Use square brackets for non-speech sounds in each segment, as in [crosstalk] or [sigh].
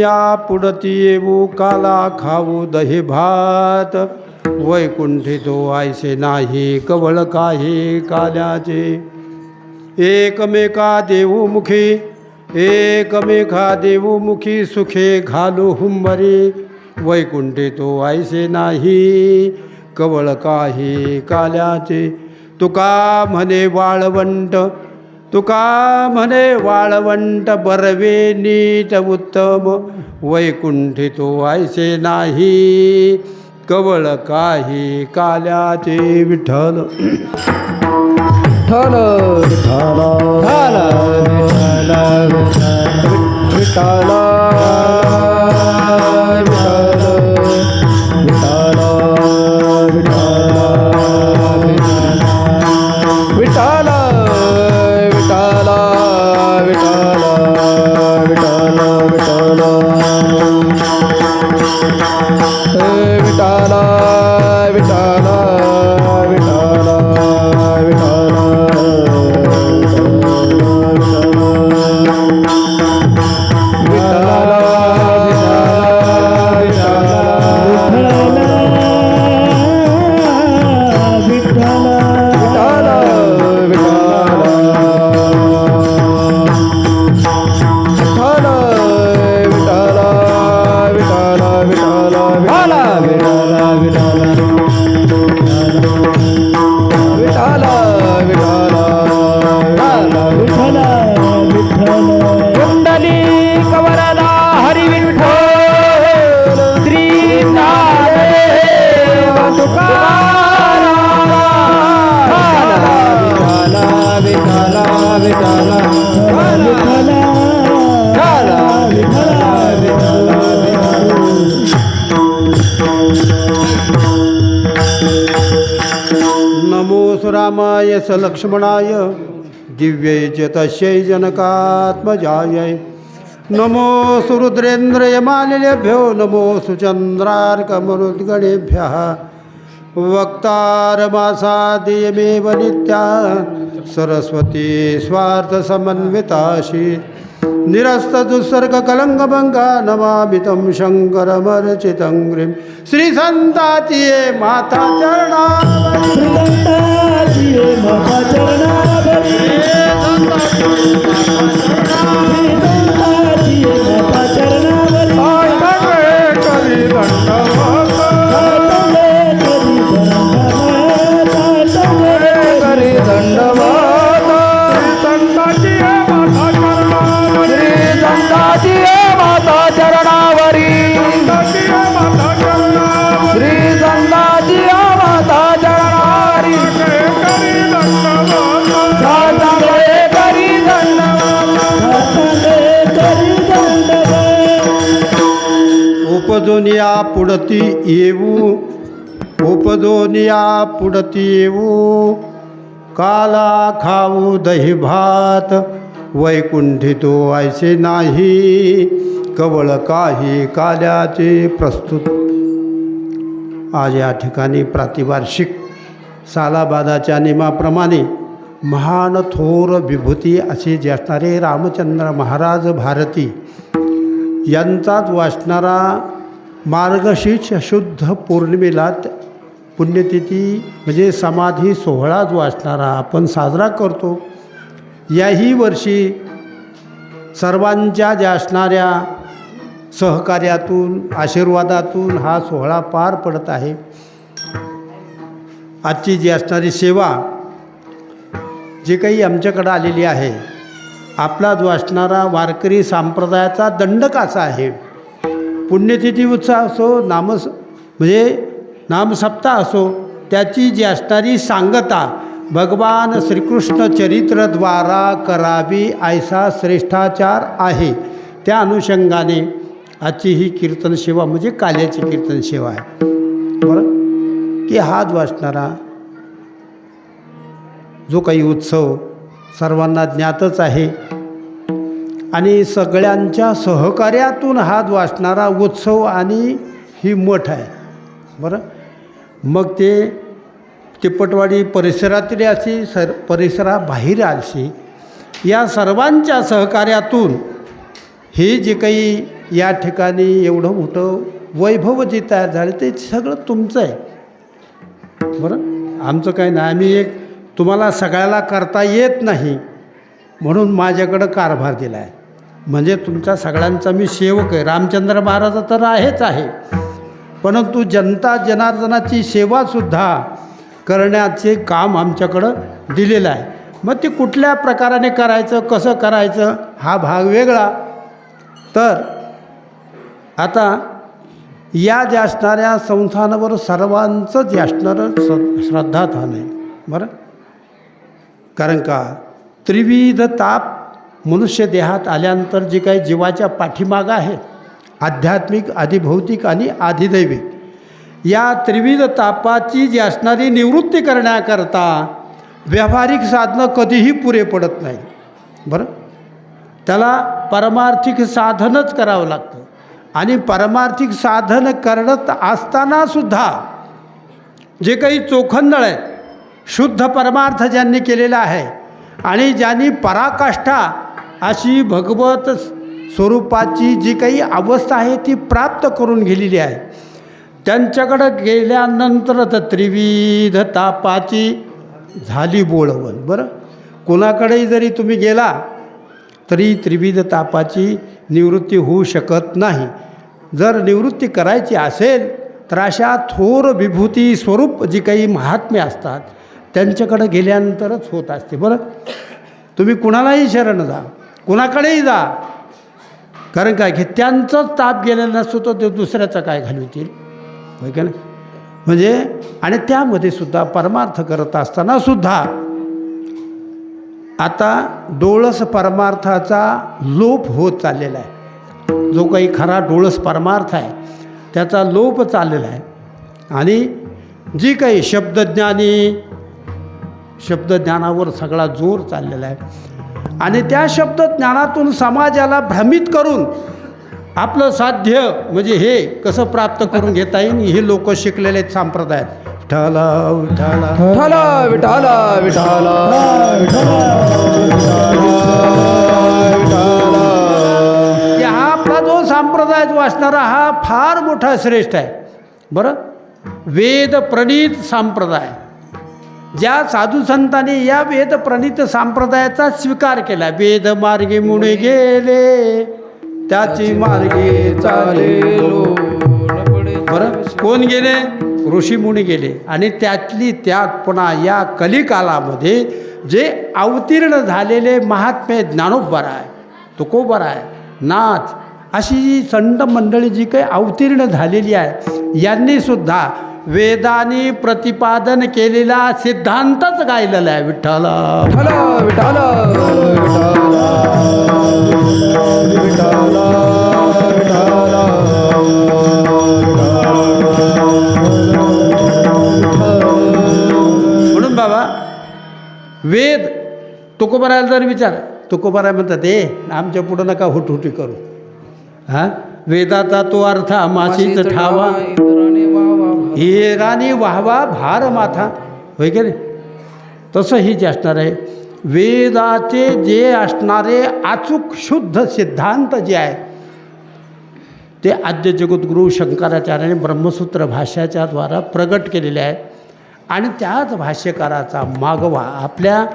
या पुढती येऊ काला खाऊ दही भात. वैकुंठी तो आयसे नाही कवळ काही काल्याचे. एकमेका देऊमुखी एकमेका देऊमुखी सुखे घालू हुंबरी. वैकुंठे तो आयसे नाही कवळ काही काल्याचे. तुका म्हणे वाळवंट तुका म्हणे वाळवंट बरवे नीट उत्तम वैकुंठे तो आयसे नाही. कवळ काही काल्याचे विठ्ठल विठ्ठल. विठ्ठल विठ्ठल विठ्ठल विठ्ठल. रामाय स लक्ष्मणाय दिव्यै च तस्यै जनकात्मजायै। नमो सुरुद्रेन्द्रयमालिलेभ्यो नमो सुचन्द्रार्कमरुद्गणेभ्यः। वक्तारमासादियमेव नित्या। सरस्वती स्वार्थसमन्विताशी। निरस्तदुत्सर्गकलङ्गभङ्गानवाभितं शङ्करमर्चितं ग्रीं। श्रीसन्तातिये माता चरणा माता चरणा उपदोनिया पुढती येऊ उपदोनिया पुढती येऊ काला खाऊ दही भात वैकुंठी तो ऐसे नाही कवळ काही काल्याचे प्रस्तुत आज या ठिकाणी प्रातिवार्षिक सालाबादाच्या नियमाप्रमाणे महान थोर विभूती असे जे असणारे रामचंद्र महाराज भारती यांचाच वाचणारा मार्गशीर्ष शुद्ध पौर्णिमेला पुण्यतिथी म्हणजे समाधी सोहळा जो असणारा आपण साजरा करतो. याही वर्षी सर्वांच्या ज्या असणाऱ्या सहकार्यातून आशीर्वादातून हा सोहळा पार पडत आहे. आजची जी असणारी सेवा जी काही आमच्याकडं आलेली आहे आपला जो असणारा वारकरी संप्रदायाचा दंडक असा आहे. पुण्यतिथी उत्सव असो नामस म्हणजे नामसप्ताह असो त्याची जी असणारी सांगता भगवान श्रीकृष्ण चरित्रद्वारा करावी ऐसा श्रेष्ठाचार आहे. त्या अनुषंगाने आजची ही कीर्तन सेवा म्हणजे काल्याची कीर्तन सेवा आहे. बरं? की हात वाचणारा जो काही उत्सव सर्वांना ज्ञातच आहे आणि सगळ्यांच्या सहकार्यातून हा वाचणारा उत्सव आणि ही मठ आहे. बरं? मग ते तिप्पटवाडी परिसरातली अशी सर परिसराबाहेर आलशी. या सर्वांच्या सहकार्यातून हे जे काही या ठिकाणी एवढं मोठं वैभव जे तयार झाले ते सगळं तुमचं आहे. बरं? आमचं काय नाही. आम्ही एक तुम्हाला सगळ्याला करता येत नाही म्हणून माझ्याकडं कारभार दिला आहे म्हणजे तुमचा सगळ्यांचा मी सेवक आहे. रामचंद्र महाराज तर आहेच आहे. परंतु जनता जनार्दनाची सेवासुद्धा करण्याचे काम आमच्याकडं दिलेलं आहे. मग ते कुठल्या प्रकाराने करायचं कसं करायचं हा भाग वेगळा. तर आता या जे असणाऱ्या संस्थानावर सर्वांचं जे असणारं स श्रद्धास्थान आहे. बरं? कारण का? त्रिविध ताप मनुष्य देहात आल्यानंतर जे काही जीवाच्या पाठीमागं आहे आध्यात्मिक आधिभौतिक आणि आधिदैविक या त्रिविध तापाची जी असणारी निवृत्ती करण्याकरता व्यावहारिक साधनं कधीही पुरे पडत नाही बरं? त्याला परमार्थिक साधनच करावं लागतं. आणि परमार्थिक साधन करत असतानासुद्धा जे काही चोखंदळ आहेत शुद्ध परमार्थ ज्यांनी केलेला आहे आणि ज्यांनी पराकाष्ठा अशी भगवत स्वरूपाची जी काही अवस्था आहे ती प्राप्त करून गेलेली आहे. त्यांच्याकडं गेल्यानंतर तर त्रिविध तापाची झाली बोळवण. बरं? कोणाकडेही जरी तुम्ही गेला तरी त्रिविध तापाची निवृत्ती होऊ शकत नाही. जर निवृत्ती करायची असेल तर अशा थोर विभूती स्वरूप जी काही महात्म्य असतात त्यांच्याकडं गेल्यानंतरच होत असते. बरं? तुम्ही कुणालाही शरण जा. कुणाकडेही जा. कारण काय? की त्यांचाच ताप गेलेला नसतो तर ते दुसऱ्याचा काय घालवतील? होय का नाही? म्हणजे आणि त्यामध्ये सुद्धा परमार्थ करत असताना सुद्धा आता डोळस परमार्थाचा लोप होत चाललेला आहे. जो काही खरा डोळस परमार्थ आहे त्याचा लोप चाललेला आहे. आणि जी काही शब्दज्ञानी शब्दज्ञानावर सगळा जोर चाललेला आहे. आणि त्या शब्दज्ञानातून समाजाला भ्रमित करून आपलं साध्य म्हणजे हे कसं प्राप्त करून घेता येईल हे लोक शिकलेले आहेत संप्रदायात. विठाला विठाला विठाला विठाला की हा आपला जो संप्रदाय जो असणारा हा फार मोठा श्रेष्ठ आहे. बरं? वेद प्रणीत संप्रदाय. ज्या साधू संतांनी या वेद प्रणीत संप्रदायाचा स्वीकार केला वेद मार्गे मुळे गेले त्याची मार्गे चालेलो बरं कोण गेले? ऋषीमुनी गेले. आणि त्यातली त्यात पुन्हा या कलिकालामध्ये जे अवतीर्ण झालेले महात्मे ज्ञानोबरा आहे तुकोबरा आहे नाथ अशी जी संत मंडळी जी काही अवतीर्ण झालेली आहे यांनी सुद्धा वेदानी प्रतिपादन केलेला सिद्धांतच गायलेला आहे विठ्ठला. विठाला म्हणून बाबा वेद तुकोबरायला जर विचार तुकोबराय म्हणतात ए आमच्या पुढं नका हुटहुटी करू. हां? वेदाचा तो अर्थ माशीच ठावा. हिरानी वाहवा भार माथा. होय की तसं ही जे असणार आहे वेदाचे जे असणारे अचूक शुद्ध सिद्धांत जे आहे ते आद्य जगद्गुरू शंकराचार्याने ब्रह्मसूत्र भाष्याच्या द्वारा प्रगट केलेले आहे आणि त्याच भाष्यकाराचा मागवा आपल्या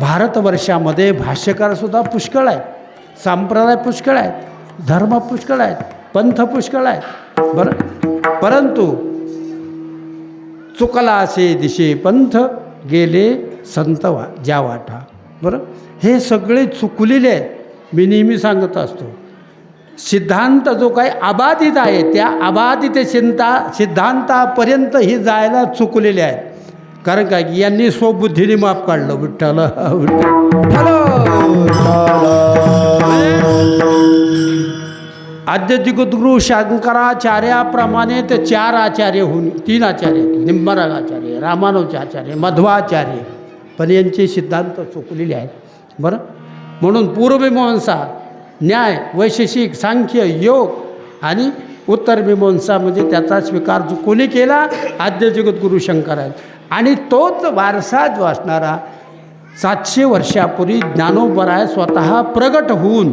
भारतवर्षामध्ये भाष्यकारसुद्धा पुष्कळ आहेत. संप्रदाय पुष्कळ आहेत. धर्म पुष्कळ आहेत. पंथ पुष्कळ आहेत. बरं? परंतु चुकला असे दिशे पंथ गेले संत वा ज्या वाटा. बरं? हे सगळे चुकलेले आहेत. मी नेहमी सांगत असतो. सिद्धांत जो काही अबाधित आहे त्या अबाधित चिंता सिद्धांतापर्यंत ही जायला चुकलेले आहेत. कारण काय? की यांनी स्वबुद्धीने माप काढलं विठ्ठल विठ्ठल. आद्य जगद्गुरु शंकराचार्याप्रमाणे ते चार आचार्य होऊन तीन आचार्य निंबराग आचार्य रामानुज आचार्य मध्वाचार्य पण यांचे सिद्धांत चुकलेले आहेत. बरं? म्हणून पूर्वमीमांसा न्याय वैशेषिक सांख्य योग आणि उत्तर मीमांसा म्हणजे त्याचा स्वीकार जो कोणी केला आद्य जगद्गुरू शंकर आहेत. आणि तोच वारसा जो असणारा सातशे वर्षापूर्वी ज्ञानोबराय स्वतः प्रगट होऊन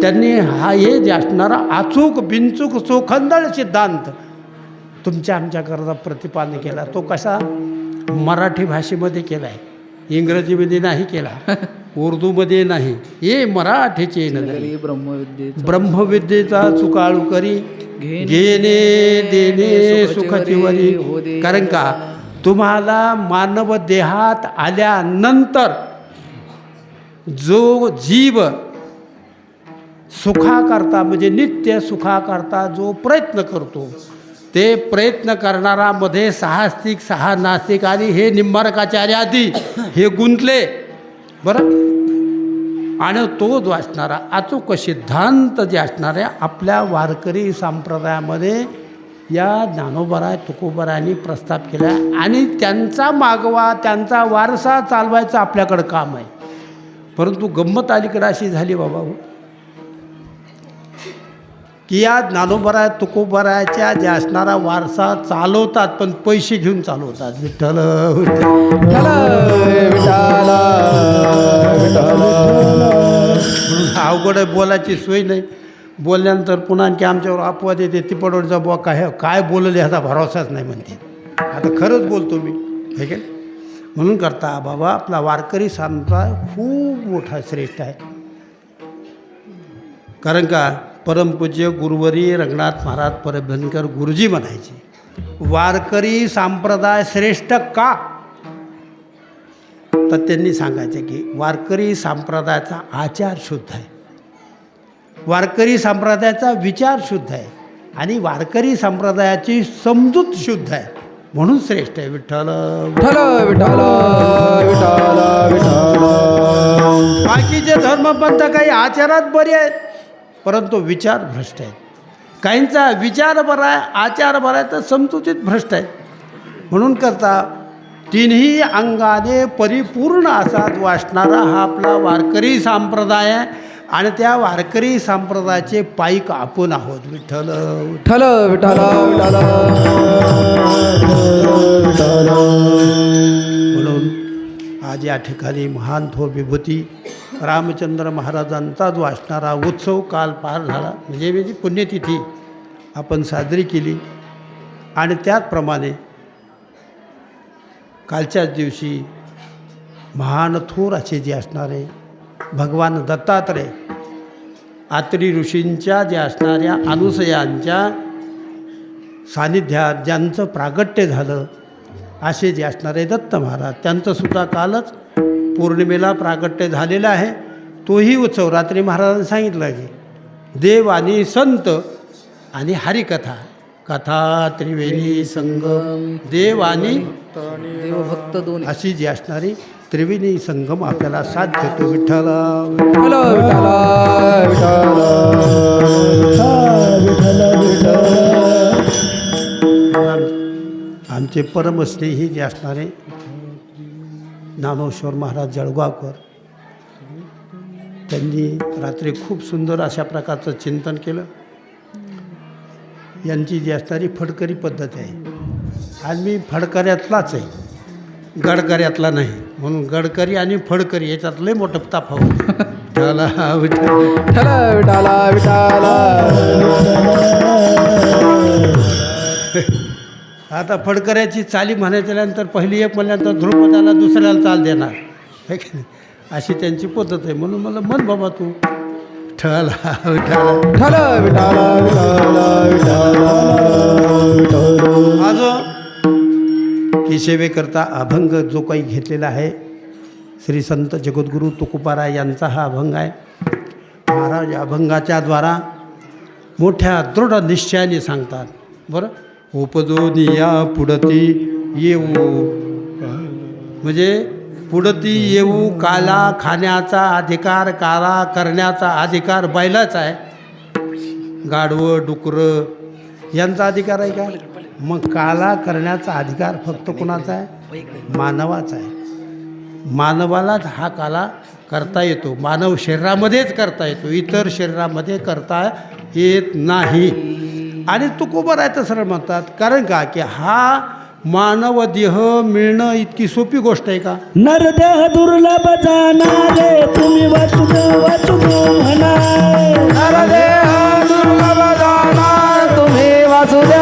त्यांनी हा हे जे असणारा अचूक बिनचूक चोखंदळ सिद्धांत तुमच्या आमच्याकरता प्रतिपादन केला. तो कसा मराठी भाषेमध्ये केला आहे इंग्रजीमध्ये नाही केला. [laughs] उर्दूमध्ये नाही. हे मराठीचे ब्रह्मविद्येचा ब्रह्मविद्येचा चुकाळू करी. घेणे, देणे सुखाची सुखाची वरी, वरी. हो कारण का? तुम्हाला मानव देहात आल्यानंतर जो जीव सुखाकरता म्हणजे नित्य सुखाकरता जो प्रयत्न करतो ते प्रयत्न करणारामध्ये साहस्तिक सहा नास्तिक आणि हे निंबारकाचार्य आधी हे गुंतले. बरं? आणि तो जो असणारा अचूक सिद्धांत जे असणाऱ्या आपल्या वारकरी संप्रदायामध्ये या ज्ञानोबरा तुकोबरांनी प्रस्ताव केला आणि त्यांचा मागवा त्यांचा वारसा चालवायचं आपल्याकडं काम आहे. परंतु गंमत अलीकडं अशी झाली बाबा हो. की या ज्ञानोबरा तुकोबराच्या जे असणारा वारसा चालवतात पण पैसे घेऊन चालवतात. विठ्ठल विठ्ठल अवघड आहे बोलायची सोय नाही. बोलल्यानंतर पुन्हा आणखी आमच्यावर अपवाद येते तिपडवरचा बुवा काय काय बोलले ह्याचा भरोसाच नाही म्हणते. आता खरंच बोलतो मी हे काय म्हणून करता बाबा आपला वारकरी संप्रदाय खूप मोठा श्रेष्ठ आहे. कारण का परमपूज्य गुरुवरी रंगनाथ महाराज परभणकर गुरुजी म्हणायचे वारकरी संप्रदाय श्रेष्ठ का? तर त्यांनी सांगायचं की वारकरी संप्रदायाचा आचार शुद्ध आहे. वारकरी संप्रदायाचा विचार शुद्ध आहे आणि वारकरी संप्रदायाची समजूत शुद्ध आहे. म्हणून श्रेष्ठ आहे विठ्ठल. विठ्ठल विठ्ठल विठ्ठल विठ्ठल. बाकीचे धर्मपंथ काही आचारात बरे आहेत परंतु विचार भ्रष्ट आहेत. काहींचा विचार बरा आहे आचार बरा आहे तर समजुतीत भ्रष्ट आहे म्हणून करता तिन्ही अंगाने परिपूर्ण असा वाचणारा हा आपला वारकरी संप्रदाय आहे. आणि त्या वारकरी संप्रदायाचे पाईक आपण आहोत. विठ्ठल विठ्ठल विठ्ठल विठ्ठल. म्हणून आज या ठिकाणी महान थोर विभूती रामचंद्र महाराजांचा जो असणारा उत्सव काल पार झाला. म्हणजे म्हणजे पुण्यतिथी आपण साजरी केली. आणि त्याचप्रमाणे कालच्याच दिवशी महान थोर असे जे असणारे भगवान दत्तात्रय आत्री ऋषींच्या जे असणाऱ्या अनुसयांच्या सानिध्यात ज्यांचं प्रागट्य झालं असे जे असणारे दत्त महाराज त्यांचंसुद्धा कालच पौर्णिमेला प्रागट्य झालेलं आहे. तोही उत्सव रात्री महाराजांनी सांगितलं की देव आणि संत आणि हरिकथा कथा त्रिवेणी संगम देव आणि देव भक्त दोन अशी जी असणारी त्रिवेणी संगम आपल्याला साध्य होतो विठ्ठल. विठ्ठल विठ्ठल विठ्ठल. आम- आमचे परमस्नेही जे असणारे ज्ञानेश्वर महाराज जळगावकर त्यांनी रात्री खूप सुंदर अशा प्रकारचं चिंतन केलं. यांची जी असणारी फडकरी पद्धत आहे आज मी फडकऱ्यातलाच आहे गडकऱ्यातला नाही. म्हणून गडकरी आणि फडकरी याच्यात लय मोठं तफावत [laughs] विठ्ठल. आता फडकऱ्याची चाली म्हणायच्यानंतर पहिली एक म्हणल्यानंतर ध्रुपदाला दुसऱ्याला चाल देणार. हे की नाही? अशी त्यांची पद्धत आहे. म्हणून मला मन बाबा तू. ठला विठाला विठ्ठल विठ्ठल. आज हे सेवेकरता अभंग जो काही घेतलेला आहे श्री संत जगद्गुरू तुकोबाराय यांचा हा अभंग आहे. महाराज अभंगाच्या द्वारा मोठ्या दृढ निश्चयाने सांगतात. बरं? उपजोनिया पुढती येऊ. म्हणजे पुढती येऊ काला खाण्याचा अधिकार काला करण्याचा अधिकार बैलाचा आहे. गाढवं डुकरं यांचा अधिकार आहे का? मग काला करण्याचा अधिकार फक्त कुणाचा आहे? मानवाचा आहे. मानवालाच हा काला करता येतो. मानव शरीरामध्येच करता येतो. इतर शरीरामध्ये करता येत नाही. आणि तुकोबर आहे तसं म्हणतात. कारण का? की हा मानव देह मिळणं इतकी सोपी गोष्ट आहे का? नरदेह दुर्लभ जाणारे तुम्ही वासुदेव वासुदेव म्हणा नरदेह दुर्लभ तुम्ही वासुदेव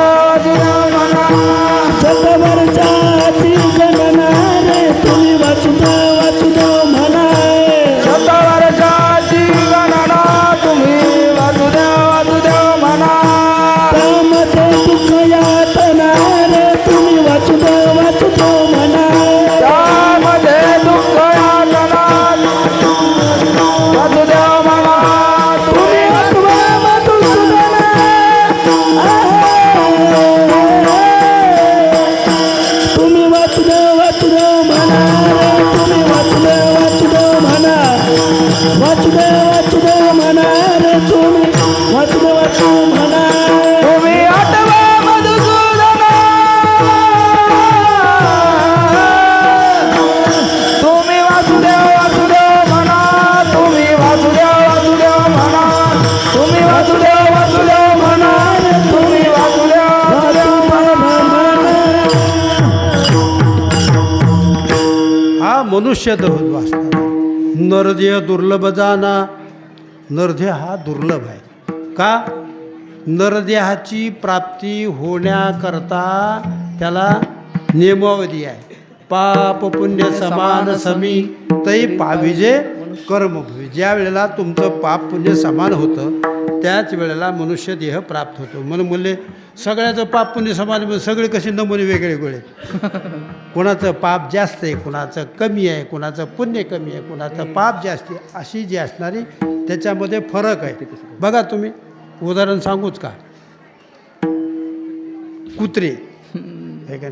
हा मनुष्य देह वाचणार नरदेह दुर्लभ जाना. नरदेह हा दुर्लभ आहे. का? नरदेहाची प्राप्ती होण्याकरता त्याला नियमावधी आहे. पाप पुण्य समान समी. तै पाविजे कर्मभूमी ज्या वेळेला तुमचं पाप पुण्य समान होतं त्याच वेळेला मनुष्य देह प्राप्त होतो. म्हणून म्हणले सगळ्याचं पाप पुण्य समान म्हणजे सगळे कसे नमुने वेगळे वेगळे [laughs] कोणाचं पाप जास्त आहे कोणाचं कमी आहे कोणाचं पुण्य कमी आहे कोणाचं पाप जास्त आहे अशी जी असणारी त्याच्यामध्ये फरक आहे. बघा तुम्ही उदाहरण सांगूच का? कुत्रे. आहे का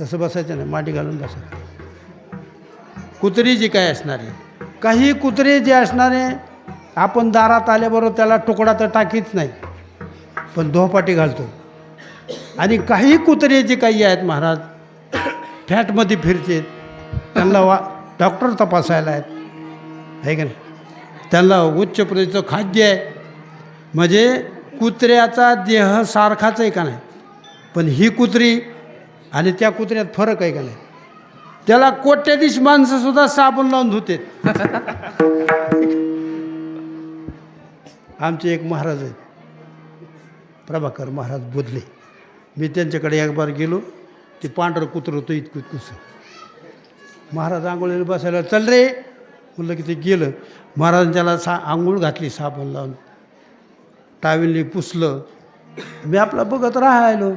तसं बसायचं नाही माटी घालून बसायचं कुत्री जी काय असणारी काही कुत्रे जे असणारे आपण दारात आल्याबरोबर त्याला तुकडा तर टाकीच नाही पण धोपाटी घालतो. आणि काही कुत्रे जे काही आहेत महाराज फॅटमध्ये फिरते त्यांना वा डॉक्टर तपासायला आहेत. आहे का नाही? त्यांना उच्च प्रतीचं खाद्य आहे. म्हणजे कुत्र्याचा देह सारखाच आहे का नाही? पण ही कुत्री आणि त्या कुत्र्यात फरक आहे का नाही? त्याला कोट्याधीश माणसंसुद्धा साबण लावून धुते आमचे एक महाराज आहेत. प्रभाकर महाराज बोधले. मी त्यांच्याकडे एक बार गेलो ते पांढरं कुत्रं होतं इतकं इतकंसं महाराज आंघोळीला बसायला चल रे. म्हणलं की ते गेलं. महाराजांनी त्याला सा आंघोळ घातली साबण लावून. टावेलने पुसलं. मी आपला बघत राहायलो.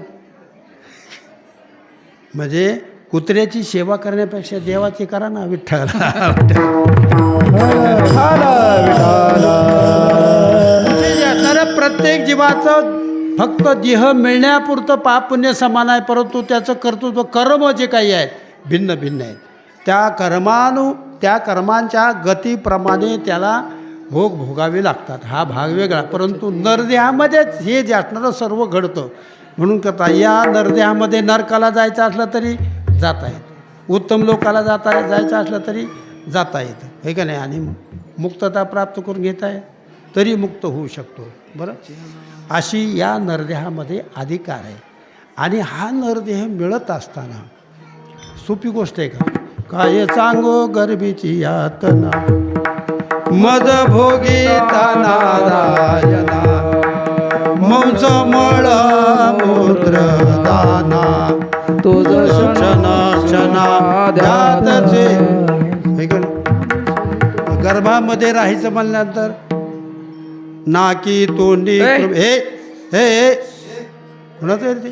म्हणजे कुत्र्याची सेवा करण्यापेक्षा देवाची करा ना विठ्ठल. [laughs] प्रत्येक जीवाचं फक्त देह मिळण्यापुरतं पाप पुण्य समान आहे परंतु त्याचं कर्तृत्व कर्म जे काही आहेत भिन्न भिन्न आहेत त्या कर्मानु त्या कर्मांच्या गतीप्रमाणे त्याला भोग भोगावे लागतात. हा भाग वेगळा. परंतु नरदेहामध्येच हे जे असणारं सर्व घडतं. म्हणून करता या नरदेहामध्ये नरकाला जायचं असलं तरी जाता येतं. उत्तम लोकाला जाता जायचं असलं तरी जाता येतं. हे का नाही? आणि मुक्तता प्राप्त करून घेता आहे तरी मुक्त होऊ शकतो. बरं? अशी या नरदेहामध्ये अधिकार आहे. आणि हा नरदेह मिळत असताना सोपी गोष्ट आहे का? काय सांगो गरबीची यातना? मद भोगी नारायणा मंस मळ मूत्र दाना तुझ क्षणा क्षणा द्यातचे गर्भामध्ये राहायचं म्हणल्यानंतर नाकी तोंडी! हे हे हे. कोणाचं आहे रे ते?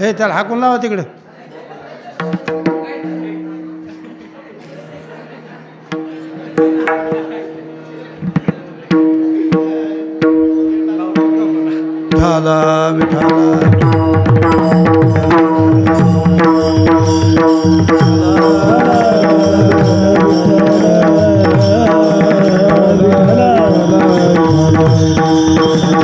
हे त्याला हाकून लावा तिकडं.